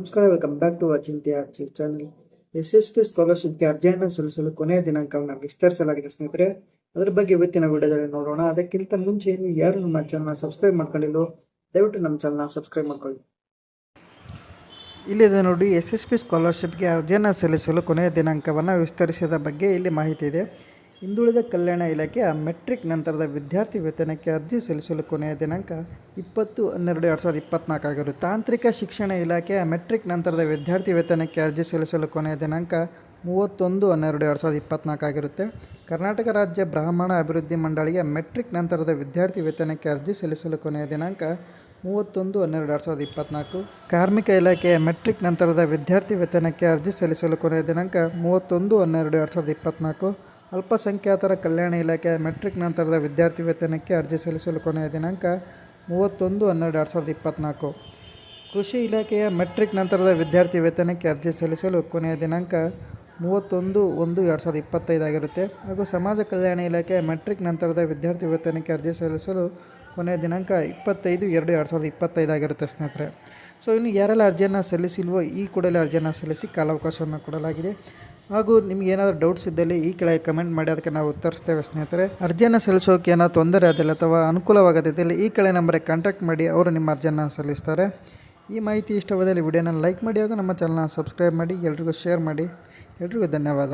ನಮಸ್ಕಾರ welcome back to Achintya Achit channel S S P ಸ್ಕಾಲರ್ಶಿಪ್ಗೆ ಅರ್ಜಿಯನ್ನು ಸಲ್ಲಿಸಲು ಕೊನೆಯ ದಿನಾಂಕವನ್ನು ವಿಸ್ತರಿಸಲಾಗಿದೆ, ಸ್ನೇಹಿತರೆ. ಅದರ ಬಗ್ಗೆ ಇವತ್ತಿನ ವಿಡಿಯೋದಲ್ಲಿ ನೋಡೋಣ. ಅದಕ್ಕಿಂತ ಮುಂಚೆ ಯಾರು ನಮ್ಮ ಚಾನಲ್ನ ಸಬ್ಸ್ಕ್ರೈಬ್ ಮಾಡ್ಕೊಂಡಿಲ್ಲೋ, ದಯವಿಟ್ಟು ನಮ್ಮ ಚಾನಲ್ನ ಸಬ್ಸ್ಕ್ರೈಬ್ ಮಾಡ್ಕೊಳ್ಳಿ. ಇಲ್ಲಿದೆ ನೋಡಿ ಎಸ್ ಎಸ್ ಪಿ ಸ್ಕಾಲರ್ಶಿಪ್ಗೆ ಅರ್ಜಿಯನ್ನು ಸಲ್ಲಿಸಲು ಕೊನೆಯ ದಿನಾಂಕವನ್ನು ವಿಸ್ತರಿಸಿದ ಬಗ್ಗೆ ಇಲ್ಲಿ ಮಾಹಿತಿ ಇದೆ. ಹಿಂದುಳಿದ ಕಲ್ಯಾಣ ಇಲಾಖೆಯ ಮೆಟ್ರಿಕ್ ನಂತರದ ವಿದ್ಯಾರ್ಥಿ ವೇತನಕ್ಕೆ ಅರ್ಜಿ ಸಲ್ಲಿಸಲು ಕೊನೆಯ ದಿನಾಂಕ ಇಪ್ಪತ್ತು ಹನ್ನೆರಡು ಎರಡು ಸಾವಿರದ ಇಪ್ಪತ್ನಾಲ್ಕು ಆಗಿರುತ್ತೆ ತಾಂತ್ರಿಕ ಶಿಕ್ಷಣ ಇಲಾಖೆಯ ಮೆಟ್ರಿಕ್ ನಂತರದ ವಿದ್ಯಾರ್ಥಿ ವೇತನಕ್ಕೆ ಅರ್ಜಿ ಸಲ್ಲಿಸಲು ಕೊನೆಯ ದಿನಾಂಕ ಮೂವತ್ತೊಂದು ಹನ್ನೆರಡು ಎರಡು ಸಾವಿರದ ಇಪ್ಪತ್ನಾಲ್ಕು ಆಗಿರುತ್ತೆ. ಕರ್ನಾಟಕ ರಾಜ್ಯ ಬ್ರಾಹ್ಮಣ ಅಭಿವೃದ್ಧಿ ಮಂಡಳಿಯ ಮೆಟ್ರಿಕ್ ನಂತರದ ವಿದ್ಯಾರ್ಥಿ ವೇತನಕ್ಕೆ ಅರ್ಜಿ ಸಲ್ಲಿಸಲು ಕೊನೆಯ ದಿನಾಂಕ ಮೂವತ್ತೊಂದು ಹನ್ನೆರಡು ಎರಡು ಸಾವಿರದ ಇಪ್ಪತ್ನಾಲ್ಕು. ಕಾರ್ಮಿಕ ಇಲಾಖೆಯ ಮೆಟ್ರಿಕ್ ನಂತರದ ವಿದ್ಯಾರ್ಥಿ ವೇತನಕ್ಕೆ ಅರ್ಜಿ ಸಲ್ಲಿಸಲು ಕೊನೆಯ ದಿನಾಂಕ ಮೂವತ್ತೊಂದು ಹನ್ನೆರಡು ಎರಡು ಸಾವಿರದ ಇಪ್ಪತ್ನಾಲ್ಕು. ಅಲ್ಪಸಂಖ್ಯಾತರ ಕಲ್ಯಾಣ ಇಲಾಖೆ ಮೆಟ್ರಿಕ್ ನಂತರದ ವಿದ್ಯಾರ್ಥಿ ವೇತನಕ್ಕೆ ಅರ್ಜಿ ಸಲ್ಲಿಸಲು ಕೊನೆಯ ದಿನಾಂಕ ಮೂವತ್ತೊಂದು ಹನ್ನೆರಡು ಎರಡು ಸಾವಿರದ ಇಪ್ಪತ್ತ್ನಾಲ್ಕು ಕೃಷಿ ಇಲಾಖೆಯ ಮೆಟ್ರಿಕ್ ನಂತರದ ವಿದ್ಯಾರ್ಥಿ ವೇತನಕ್ಕೆ ಅರ್ಜಿ ಸಲ್ಲಿಸಲು ಕೊನೆಯ ದಿನಾಂಕ ಮೂವತ್ತೊಂದು ಒಂದು ಎರಡು ಸಾವಿರದ ಇಪ್ಪತ್ತೈದು ಆಗಿರುತ್ತೆ. ಹಾಗೂ ಸಮಾಜ ಕಲ್ಯಾಣ ಇಲಾಖೆ ಮೆಟ್ರಿಕ್ ನಂತರದ ವಿದ್ಯಾರ್ಥಿ ವೇತನಕ್ಕೆ ಅರ್ಜಿ ಸಲ್ಲಿಸಲು ಕೊನೆಯ ದಿನಾಂಕ ಇಪ್ಪತ್ತೈದು ಎರಡು ಎರಡು ಸಾವಿರದ ಇಪ್ಪತ್ತೈದಾಗಿರುತ್ತೆ ಸ್ನೇಹಿತರೆ. ಸೊ, ಇನ್ನು ಯಾರೆಲ್ಲ ಅರ್ಜಿಯನ್ನು ಸಲ್ಲಿಸಿಲ್ವೋ ಈ ಕೂಡಲೇ ಅರ್ಜಿಯನ್ನು ಸಲ್ಲಿಸಿ ಕಾಲಾವಕಾಶವನ್ನು ಕೊಡಲಾಗಿದೆ. ಹಾಗೂ ನಿಮ್ಗೆ ಏನಾದರೂ ಡೌಟ್ಸ್ ಇದ್ದಲ್ಲಿ ಈ ಕೆಳಗೆ ಕಮೆಂಟ್ ಮಾಡಿ, ಅದಕ್ಕೆ ನಾವು ಉತ್ತರಿಸ್ತೇವೆ ಸ್ನೇಹಿತರೆ. ಅರ್ಜಿಯನ್ನು ಸಲ್ಲಿಸೋಕೆ ಏನೋ ತೊಂದರೆ ಆದಿಲ್ಲ ಅಥವಾ ಅನುಕೂಲವಾಗದಿದ್ದಲ್ಲಿ ಈ ಕೆಳಗೆ ನಂಬರಿಗೆ ಕಾಂಟ್ಯಾಕ್ಟ್ ಮಾಡಿ, ಅವರು ನಿಮ್ಮ ಅರ್ಜಿಯನ್ನು ಸಲ್ಲಿಸ್ತಾರೆ. ಈ ಮಾಹಿತಿ ಇಷ್ಟವಾದಲ್ಲಿ ವಿಡಿಯೋನ ಲೈಕ್ ಮಾಡಿ ಹಾಗೂ ನಮ್ಮ ಚಾನಲ್ನ ಸಬ್ಸ್ಕ್ರೈಬ್ ಮಾಡಿ, ಎಲ್ರಿಗೂ ಶೇರ್ ಮಾಡಿ. ಎಲ್ರಿಗೂ ಧನ್ಯವಾದ.